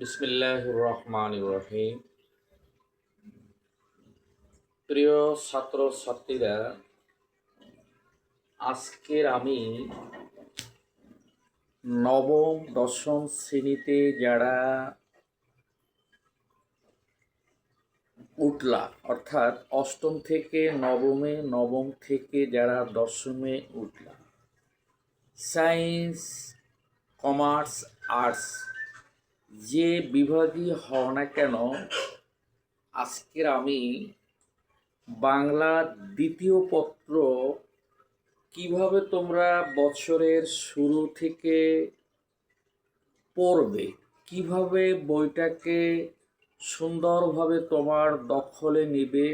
বিসমিল্লাহ রহমান রহিম প্রিয় ছাত্র ছাত্রীরা আজকের আমি নবম, দশম শ্রেণীতে যারা উঠলা, অর্থাৎ অষ্টম থেকে নবমে, নবম থেকে যারা দশমে উঠলা, সায়েন্স, কমার্স, আর্টস যে বিভাগই হও না কেন, আজকের আমি বাংলা দ্বিতীয় পত্র কীভাবে তোমরা বছরের শুরু থেকে পড়বে, কীভাবে বইটাকে সুন্দরভাবে তোমার দখলে নেবে,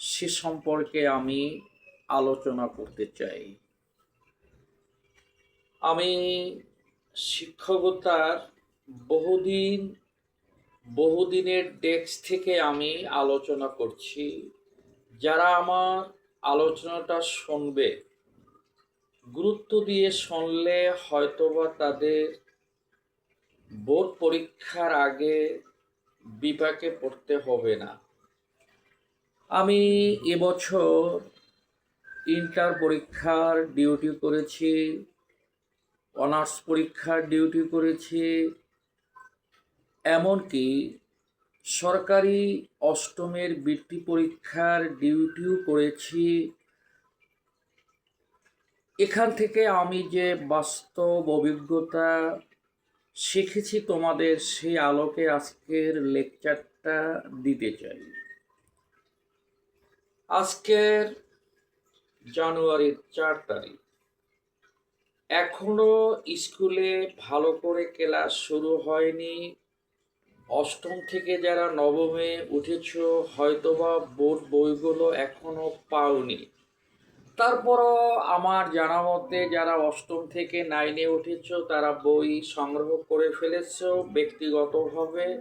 সে সম্পর্কে আমি আলোচনা করতে চাই। আমি শিক্ষকতার বহুদিন, বহুদিনের ডেস্ক থেকে আমি আলোচনা করছি। যারা আমার আলোচনাটা শুনবে, গুরুত্ব দিয়ে শুনলে হয়তোবা তাদের বোর্ড পরীক্ষার আগে বিপাকে পড়তে হবে না। আমি এবছর ইন্টার পরীক্ষার ডিউটি করেছি, অনার্স পরীক্ষার ডিউটি করেছি এমনকি সরকারি অষ্টমের বৃত্তি পরীক্ষার ডিউটিও করেছি। এখান থেকে আমি যে বাস্তব অভিজ্ঞতা শিখেছি তোমাদের সেই আলোকে আজকের লেকচারটা দিতে চাই। আজকের জানুয়ারির চার তারিখ। এখনও স্কুলে ভালো করে ক্লাস শুরু হয়নি। অষ্টম থেকে যারা নবমে উঠেছ, হয়তোবা বোর্ড বইগুলো এখনও পাওনি। তারপরও আমার জানা মতে যারা অষ্টম থেকে নাইনে উঠেছ, তারা বই সংগ্রহ করে ফেলেছ ব্যক্তিগতভাবে।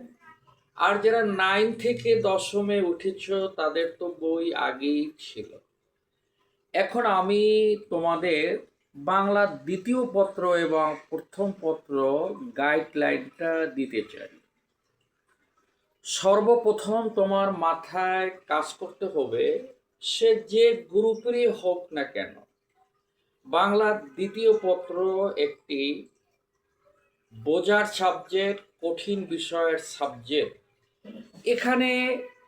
আর যারা নাইন থেকে দশমে উঠেছ, তাদের তো বই আগেই ছিল। এখন আমি তোমাদের বাংলা দ্বিতীয় পত্র এবং প্রথম পত্র গাইডলাইনটা দিতে চাই। সর্বপ্রথম তোমার মাথায় কাজ করতে হবে, সে যে গ্রুপেরই হোক না কেন। বাংলার দ্বিতীয় পত্র একটি বোঝার সাবজেক্ট কঠিন বিষয়ের সাবজেক্ট এখানে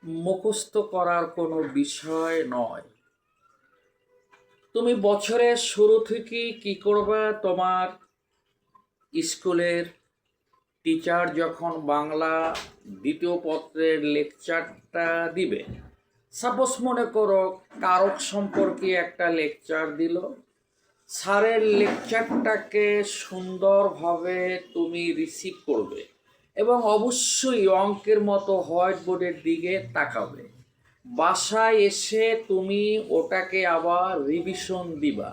মুখস্থ করার কোনো বিষয় নয়। তুমি বছরের শুরু থেকেই কি করবা? তোমার স্কুলের টিচার যখন বাংলা দ্বিতীয় পত্রের লেকচারটা দিবে, সাপোজ মনে করো কারক সম্পর্কে একটা লেকচার দিল, স্যারের লেকচারটাকে সুন্দরভাবে তুমি রিসিভ করবে এবং অবশ্যই অঙ্কের মতো হোয়াইট বোর্ডের দিকে তাকাবে। বাসায় এসে তুমি ওটাকে আবার রিভিশন দিবা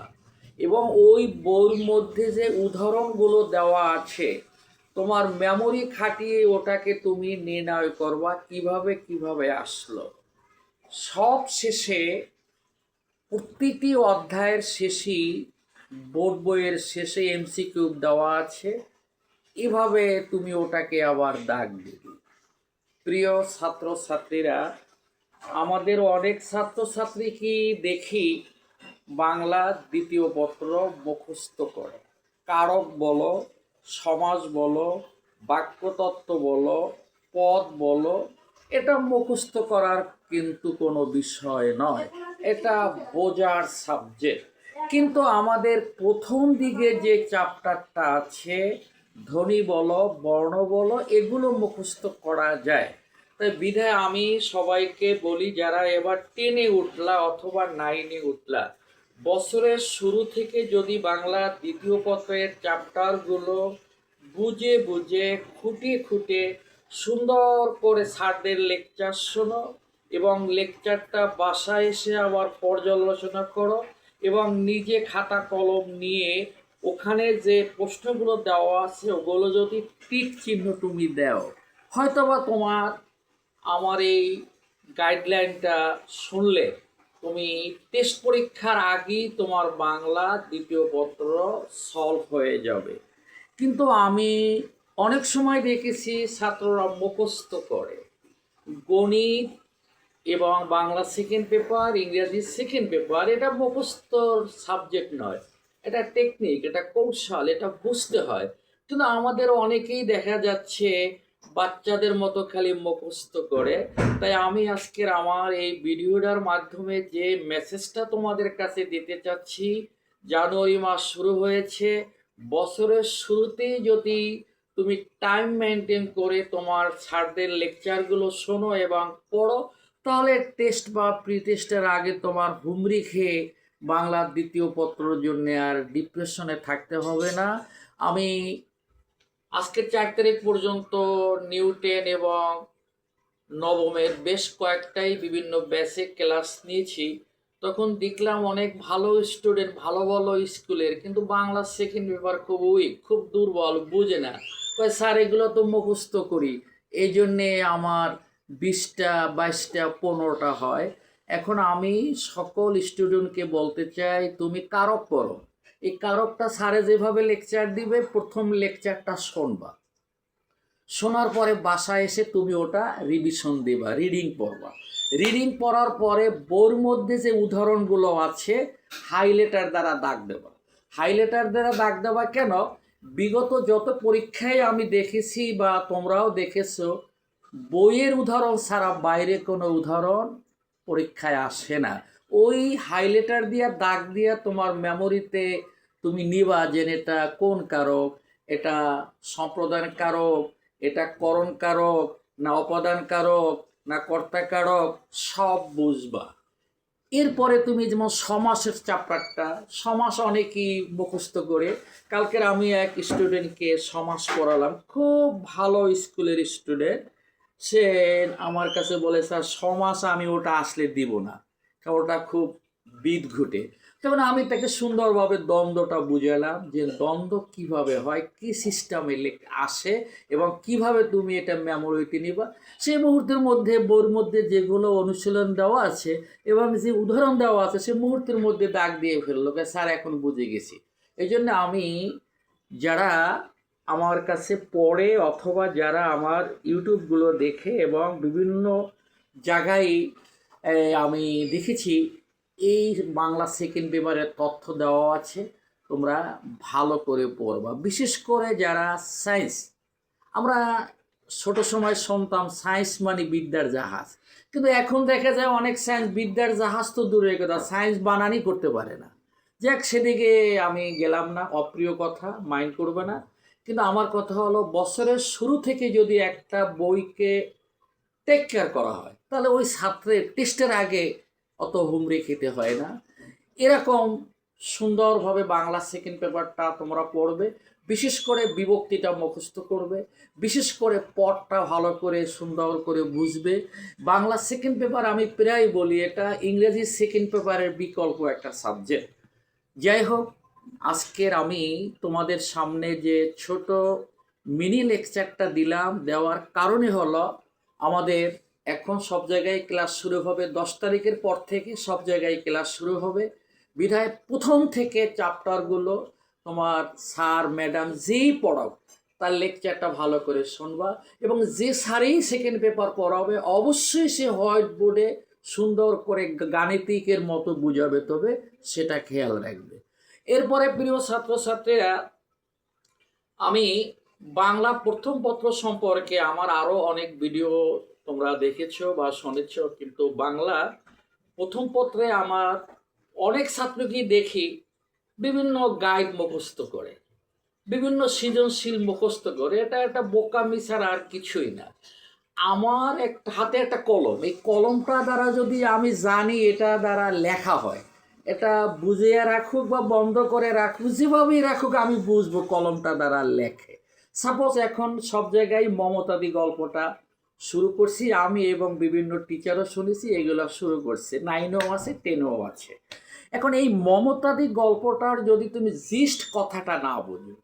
এবং ওই বইয়ের মধ্যে যে উদাহরণগুলো দেওয়া আছে তোমার মেমোরি খাটিয়ে ওটাকে তুমি নির্ণয় করবা, কীভাবে কীভাবে আসলো। সব শেষে প্রতিটি অধ্যায়ের শেষেই বোর্ড বইয়ের শেষে এমসিকিউ দেওয়া আছে। এভাবে তুমি ওটাকে আবার দাগ দেবে। প্রিয় ছাত্রছাত্রীরা, আমাদের অনেক ছাত্রছাত্রী কি দেখি বাংলা দ্বিতীয় পত্র মুখস্থ করে। কারক বলো সমাজ বলো, বাক্যতত্ত্ব বলো, পদ বলো, এটা মুখস্থ করার কিন্তু কোনো বিষয় নয়। এটা বোঝার সাবজেক্ট কিন্তু আমাদের প্রথম দিকে যে চ্যাপ্টারটা আছে ধ্বনি বলো, বর্ণ বলো, এগুলো মুখস্থ করা যায়। তাই বিধায় আমি সবাইকে বলি, যারা এবার টেনে উঠলা অথবা নাইনে উঠলা বছরের শুরু থেকে যদি বাংলা দ্বিতীয় পত্রের চ্যাপ্টারগুলো বুঝে বুঝে খুঁটে খুঁটে সুন্দর করে স্যারদের লেকচার শোনো এবং লেকচারটা বাসায় এসে আবার পর্যালোচনা করো এবং নিজে খাতা কলম নিয়ে ওখানে যে প্রশ্নগুলো দেওয়া আছে, ওগুলো যদি টিক চিহ্ন তুমি দাও, হয়তোবা তোমার, আমার এই গাইডলাইনটা শুনলে তুমি টেস্ট পরীক্ষার আগেই তোমার বাংলা দ্বিতীয় পত্র সলভ হয়ে যাবে। কিন্তু আমি অনেক সময় দেখেছি ছাত্ররা মুখস্থ করে। গণিত এবং বাংলা সেকেন্ড পেপার ইংরেজি সেকেন্ড পেপার এটা মুখস্থর সাবজেক্ট নয়। এটা টেকনিক এটা কৌশল, এটা বুঝতে হয়। কিন্তু আমাদের অনেকেই দেখা যাচ্ছে বাচ্চাদের মতো খালি মুখস্থ করে। তাই আমি আজকের আমার এই ভিডিওটার মাধ্যমে যে মেসেজটা তোমাদের কাছে দিতে চাচ্ছি, জানুয়ারি মাস শুরু হয়েছে। বছরের শুরুতেই যদি তুমি টাইম মেনটেন করে তোমার স্যারদের লেকচারগুলো শোনো এবং পড়ো, তাহলে টেস্ট বা প্রি টেস্টের আগে তোমার হুমড়ি খেয়ে বাংলার দ্বিতীয় পত্রর জন্য আর ডিপ্রেশনে থাকতে হবে না। আমি আজকের চার তারিখ পর্যন্ত নিউটেন এবং নবমের বেশ কয়েকটাই বিভিন্ন বেসিক ক্লাস নিয়েছি। তখন দেখলাম অনেক ভালো স্টুডেন্ট ভালো ভালো স্কুলের, কিন্তু বাংলা সেকেন্ড পেপার খুব উইক খুব দুর্বল, বুঝে না। স্যার, এগুলো তো মুখস্থ করি। এই জন্যে আমার বিশটা, বাইশটা, পনেরোটা হয়। এখন আমি সকল স্টুডেন্টকে বলতে চাই, তুমি কারক করো এই কারকটা স্যারে যেভাবে লেকচার দিবে, প্রথম লেকচারটা শোনবা। শোনার পরে বাসায় এসে তুমি ওটা রিভিশন দেবা রিডিং পড়বা। রিডিং পড়ার পরে বোর মধ্যে যে উদাহরণগুলো আছে হাইলাইটার দ্বারা দাগ দেবা। হাইলাইটার দ্বারা দাগ দেওয়া কেন? বিগত যত পরীক্ষায় আমি দেখেছি বা তোমরাও দেখেছ, বইয়ের উদাহরণ ছাড়া বাইরে কোনো উদাহরণ পরীক্ষায় আসে না। ওই হাইলাইটার দিয়া দাগ দিয়া তোমার মেমোরিতে তুমি নিবা যে এটা কোন কারক? এটা সম্প্রদান কারক, এটা করণ কারক, না অপদান কারক, না কর্তা কারক, সব বুঝবা। এরপরে তুমি যেমন সমাসের চ্যাপ্টারটা সমাস অনেকেই মুখস্থ করে, কালকের আমি এক স্টুডেন্টকে সমাস পড়ালাম, খুব ভালো স্কুলের স্টুডেন্ট। সে আমার কাছে বলে, স্যার, সমাস আমি ওটা আসলে দিব না। ওটা খুব বিদ ঘুটে। তখন আমি তাকে সুন্দরভাবে দ্বন্দ্বটা বুঝালাম যে দ্বন্দ্ব কীভাবে হয়, কি সিস্টেমে আসে এবং কীভাবে তুমি এটা মেমোরিতে নিবা। সেই মুহূর্তের মধ্যে বইয়ের মধ্যে যেগুলো অনুশীলন দেওয়া আছে এবং যে উদাহরণ দেওয়া আছে সে মুহূর্তের মধ্যে দাগ দিয়ে ফেলল "কে স্যার, এখন বুঝে গেছি। এই জন্য আমি যারা আমার কাছে পড়ে অথবা যারা আমার ইউটিউবগুলো দেখে এবং বিভিন্ন জায়গায় আমি দেখেছি এই বাংলা সেকেন্ড পেপারের তথ্য দেওয়া আছে, তোমরা ভালো করে পড়বা। বিশেষ করে যারা সায়েন্স আমরা ছোট সময় শুনতাম সায়েন্স মানে বিদ্যার জাহাজ। কিন্তু এখন দেখা যায় অনেক সায়েন্স বিদ্যার জাহাজ তো দূরের কথা সায়েন্স বানানই করতে পারে না। যাক, সেদিকে আমি গেলাম না, অপ্রিয় কথা মাইন্ড করবে না। কিন্তু আমার কথা হলো, বছরের শুরু থেকে যদি একটা বইকে টেক কেয়ার করা হয়, তাহলে ওই ছাত্রের টেস্টের আগে অত হুমড়ি খেতে হয় না। এরকম সুন্দরভাবে বাংলা সেকেন্ড পেপারটা তোমরা পড়বে। বিশেষ করে বিভক্তিটা মুখস্থ করবে। বিশেষ করে পটটা ভালো করে সুন্দর করে বুঝবে। বাংলা সেকেন্ড পেপার আমি প্রায় বলি, এটা ইংরেজি সেকেন্ড পেপারের বিকল্প একটা সাবজেক্ট যাই হোক, আজকের আমি তোমাদের সামনে যে ছোট মিনি লেকচারটা দিলাম, দেওয়ার কারণে হলো আমাদের এখন সব জায়গায় ক্লাস শুরু হবে দশ তারিখের পর থেকে সব জায়গায় ক্লাস শুরু হবে। বিধায় প্রথম থেকে চ্যাপ্টারগুলো তোমার স্যার ম্যাডাম যেই পড়াও, তার লেকচারটা ভালো করে শুনবা এবং যে স্যারেই সেকেন্ড পেপার পড়াবে, অবশ্যই সে হোয়াইট বোর্ডে সুন্দর করে গাণিতিকের মতো বুঝাবে তবে সেটা খেয়াল রাখবে। এরপরে প্রিয় ছাত্রছাত্রীরা, আমি বাংলা প্রথম পত্র সম্পর্কে আমার আরও অনেক ভিডিও তোমরা দেখেছ বা শুনেছ, কিন্তু বাংলা প্রথম পত্রে আমার অনেক ছাত্রকেই দেখি বিভিন্ন গাইড মুখস্থ করে, বিভিন্ন সৃজনশীল মুখস্থ করে। এটা একটা বোকামি ছাড়া আর কিছুই না। আমার একটা হাতে একটা কলম, এই কলমটা দ্বারা যদি আমি জানি এটা দ্বারা লেখা হয়, এটা বুঝিয়ে রাখুক বা বন্ধ করে রাখুক, যেভাবেই রাখুক আমি বুঝব কলমটা দ্বারা লেখে। সাপোজ এখন সব জায়গায় মমতাদি গল্পটা শুরু করছি আমি এবং বিভিন্ন টিচারও শুনেছি, এগুলো শুরু করছে। নাইনও আছে টেনও আছে। এখন এই মমতাদি গল্পটার যদি তুমি জিস্ট কথাটা না বোঝো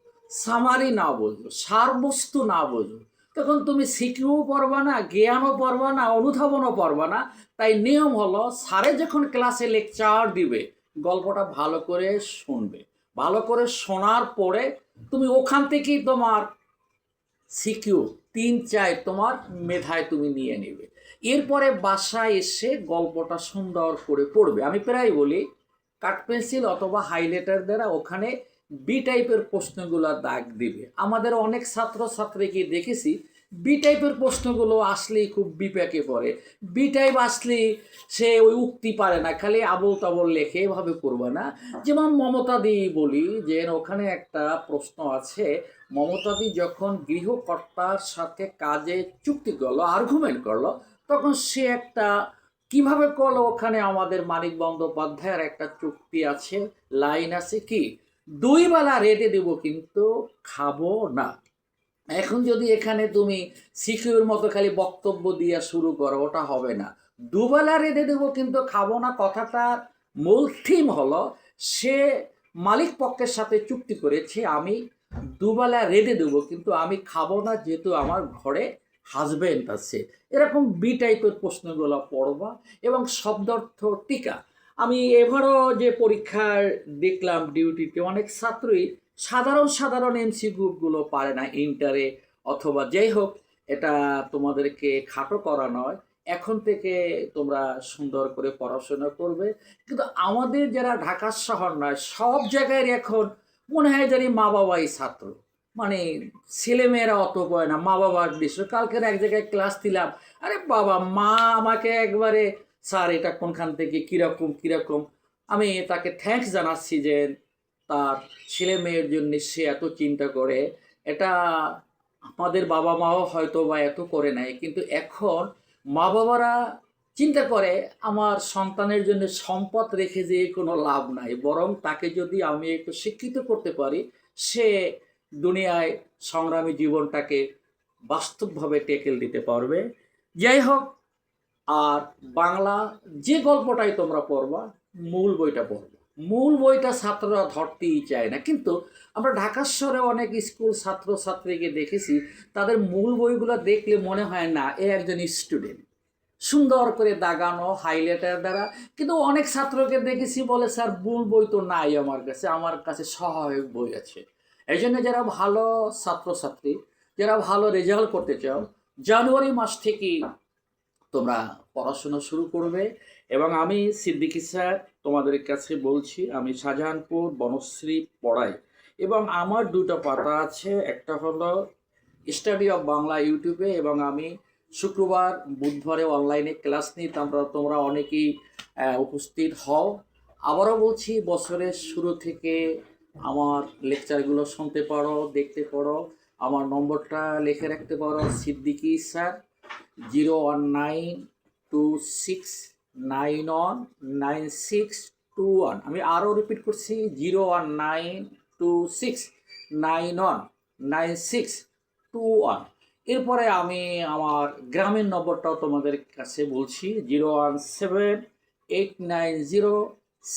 সামারি না বোঝো, সারবস্তু না বোঝো, তখন তুমি শিখেও পারবা না, জ্ঞানও পারবা না, অনুধাবনও পারবা না। তাই নিয়ম হলো স্যারে যখন ক্লাসে লেকচার দিবে, গল্পটা ভালো করে শুনবে। ভালো করে শোনার পরে তুমি ওখান থেকেই তোমার সিকিউর তিন চাই তোমার মেধায় তুমি নিয়ে নেবে। এরপরে বাসায় এসে গল্পটা সুন্দর করে পড়বে। আমি প্রায় বলি, কাঠ পেন্সিল অথবা হাইলাইটার দ্বারা ওখানে বি টাইপের প্রশ্নগুলো দাগ দিবে। আমাদের অনেক ছাত্র ছাত্রীকে দেখেছি বি টাইপের প্রশ্নগুলো আসলেই খুব বিপাকে পড়ে। বি টাইপ আসলেই সে ওই উক্তি পারে না, খালি আবল তাবল লেখে, এভাবে করবে না। যেমন মমতা দি বলি যে, ওখানে একটা প্রশ্ন আছে মমতাদি যখন গৃহকর্তার সাথে কাজে চুক্তি করল আর্গুমেন্ট করল, তখন সে একটা, কীভাবে করল ওখানে আমাদের মানিক বন্দ্যোপাধ্যায়ের একটা চুক্তি আছে লাইন আছে কি? দুই বেলা রেটে দেব কিন্তু খাব না। এখন যদি এখানে তুমি সিকিউর মতো খালি বক্তব্য দিয়া শুরু করো, ওটা হবে না। দুবেলা রেঁধে দেবো কিন্তু খাব না কথাটার মূল থিম হলো, সে মালিক পক্ষের সাথে চুক্তি করেছে, আমি দুবেলা রেঁধে দেবো, কিন্তু আমি খাব না যেহেতু আমার ঘরে হাজব্যান্ড আছে। এরকম বি টাইপের প্রশ্নগুলো পড়বা এবং শব্দার্থ টিকা। আমি এবারও যে পরীক্ষার দেখলাম ডিউটিতে অনেক ছাত্রই সাধারণ সাধারণ এমসি গ্রুপগুলো পারে না ইন্টারে অথবা যাই হোক, এটা তোমাদেরকে খাটো করা নয়। এখন থেকে তোমরা সুন্দর করে পড়াশোনা করবে। কিন্তু আমাদের যারা ঢাকা শহর নয়, সব জায়গায় এখন মনে হয় জানি মা বাবাই ছাত্র। মানে ছেলেমেয়েরা অত পড়ে না, মা বাবার বিষয় কালকের এক জায়গায় ক্লাস দিলাম, আরে বাবা, মা আমাকে একবারে, স্যার, এটা কোনখান থেকে, কীরকম কীরকম? আমি তাকে থ্যাঙ্কস জানাচ্ছি যে তার ছেলে মেয়ের জন্য সে এত চিন্তা করে। এটা আমাদের বাবা মাও হয়তো বা এত করে নাই, কিন্তু এখন মা বাবারা চিন্তা করে আমার সন্তানের জন্য সম্পদ রেখে যে কোনো লাভ নাই, বরং তাকে যদি আমি একটু শিক্ষিত করতে পারি, সে দুনিয়ায় সংগ্রামী জীবনটাকে বাস্তবভাবে টেকেল দিতে পারবে। যাই হোক, আর বাংলা যে গল্পটাই তোমরা পড়বা, মূল বইটা পড়বা। মূল বইটা ছাত্ররা ধরতেই চায় না। কিন্তু আমরা ঢাকা শহরে অনেক স্কুল ছাত্র ছাত্রীকে দেখেছি, তাদের মূল বইগুলো দেখলে মনে হয় না, এ একজন স্টুডেন্ট। সুন্দর করে দাগানো হাইলাইটার দ্বারা। কিন্তু অনেক ছাত্রকে দেখেছি বলে, স্যার মূল বই তো নাই আমার কাছে। আমার কাছে সহায়ক বই আছে। এই জন্য যারা ভালো ছাত্রছাত্রী, যারা ভালো রেজাল্ট করতে চাও, জানুয়ারি মাস থেকেই তোমরা পড়াশোনা শুরু করবে। এবং আমি সিদ্দিকি স্যার তোমাদের কাছে বলছি, আমি শাহজাহানপুর বনশ্রী পড়াই। এবং আমার দুটো পাতা আছে, একটা হলো স্টাডি অফ বাংলা ইউটিউবে এবং আমি শুক্রবার, বুধবারে অনলাইনে ক্লাস নিই তোমরা তোমরা অনেকেই উপস্থিত হও। আবারও বলছি, বছরের শুরু থেকে আমার লেকচারগুলো শুনতে পারো, দেখতে পারো। আমার নম্বরটা লিখে রাখতে পারো, Siddiqui sir zero one nine two six nine one nine six two one আমি আরও রিপিট করছি zero one nine two six nine one nine six two one এরপরে আমি আমার গ্রামের নম্বরটাও তোমাদের কাছে বলছি, zero one seven eight nine zero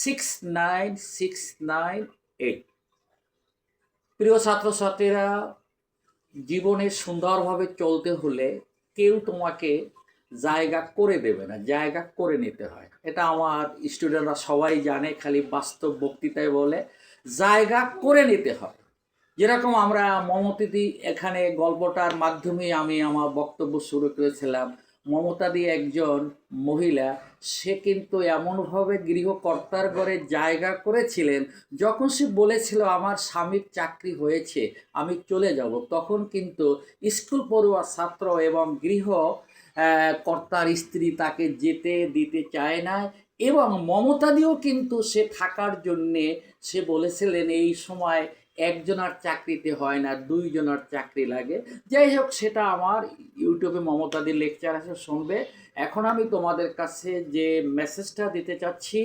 six nine six nine eight. প্রিয় ছাত্রছাত্রীরা, জীবনে সুন্দরভাবে চলতে হলে কেউ তোমাকে জায়গা করে দেবে না, জায়গা করে নিতে হয়। এটা আমার স্টুডেন্টরা সবাই জানে, খালি বাস্তব বক্তৃতায় বলে, জায়গা করে নিতে হয় যেরকম আমরা মমতাদি এখানে গল্পটার মাধ্যমে আমি আমার বক্তব্য শুরু করেছিলাম মমতাদি একজন মহিলা, সে কিন্তু এমনভাবে গৃহকর্তার ঘরে জায়গা করেছিলেন, যখন সে বলেছিল আমার স্বামীর চাকরি হয়েছে, আমি চলে যাব, তখন কিন্তু স্কুল পড়ুয়া ছাত্র এবং গৃহ কর্তার স্ত্রী তাকে যেতে দিতে চায় না এবং মমতাদিও কিন্তু সে থাকার জন্যে সে বলেছিলেন, এই সময় একজনের চাকরিতে হয় না দুইজনের চাকরি লাগে। যাই হোক, সেটা আমার ইউটিউবে মমতাদির লেকচার আছে, শুনবে। এখন আমি তোমাদের কাছে যে মেসেজটা দিতে চাচ্ছি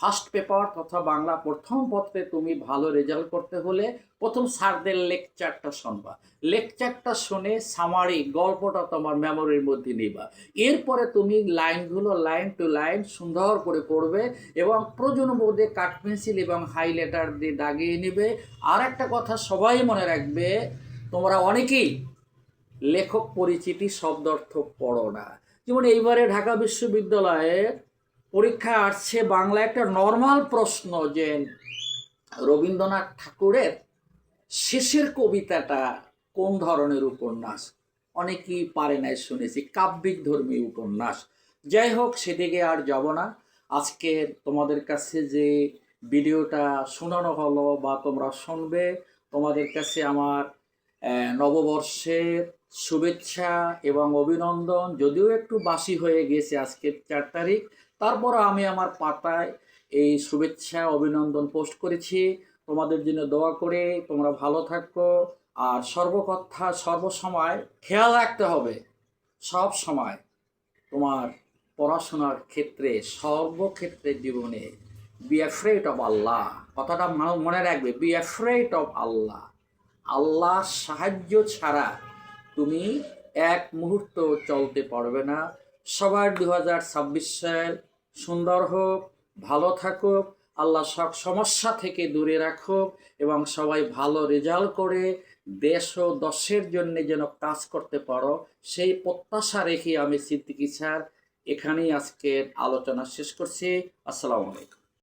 ফার্স্ট পেপার তথা বাংলা প্রথম পত্রে তুমি ভালো রেজাল্ট করতে হলে প্রথম স্যারদের লেকচারটা শুনবা। লেকচারটা শুনে সামারি গল্পটা তোমার মেমোরির মধ্যে নিবা। এরপরে তুমি লাইনগুলো লাইন টু লাইন সুন্দর করে পড়বে এবং প্রয়োজন বোধে কাঠ পেন্সিল এবং হাইলাইটার দিয়ে দাগিয়ে নেবে। আর একটা কথা সবাই মনে রাখবে, তোমরা অনেকেই লেখক পরিচিতি শব্দার্থ পড়ো না। যেমন এইবারে ঢাকা বিশ্ববিদ্যালয়ে পরীক্ষা আসছে বাংলা একটা নর্মাল প্রশ্ন যে রবীন্দ্রনাথ ঠাকুরের শেষের কবিতাটা কোন ধরনের উপন্যাস? অনেকেই পারে নাই শুনেছি, কাব্যিক ধর্মী উপন্যাস। যাই হোক, সেদিকে আর যাব না। আজকে তোমাদের কাছে যে ভিডিওটা শোনানো হলো বা তোমরা শুনবে, তোমাদের কাছে আমার নববর্ষের শুভেচ্ছা এবং অভিনন্দন। যদিও একটু বাসি হয়ে গেছে আজকে চার তারিখ তারপর আমি আমার পাতায় এই শুভেচ্ছা, অভিনন্দন পোস্ট করেছি। তোমাদের জন্য দোয়া করে তোমরা ভালো থাকো। আর সর্বকথা, সর্বসময় খেয়াল রাখতে হবে, সব সময় তোমার পড়াশোনার ক্ষেত্রে, সর্বক্ষেত্রে জীবনে বি অ্যাফ্রেড অফ আল্লাহ কথাটা মনে রাখবে বি অ্যাফ্রেড অফ আল্লাহ আল্লাহর সাহায্য ছাড়া তুমি এক মুহূর্ত চলতে পারবে না। সবার দু হাজার ছাব্বিশ সাল। সুন্দর হোক, ভালো থাকুক, আল্লাহ সব সমস্যা থেকে দূরে রাখুক এবং সবাই ভালো রেজাল্ট করে দেশ ও দশের জন্য যেন কাজ করতে পারো, সেই প্রত্যাশা রেখে আমি সিদ্দিকি স্যার এখানেই আজকের আলোচনা শেষ করছি। আসসালামু আলাইকুম।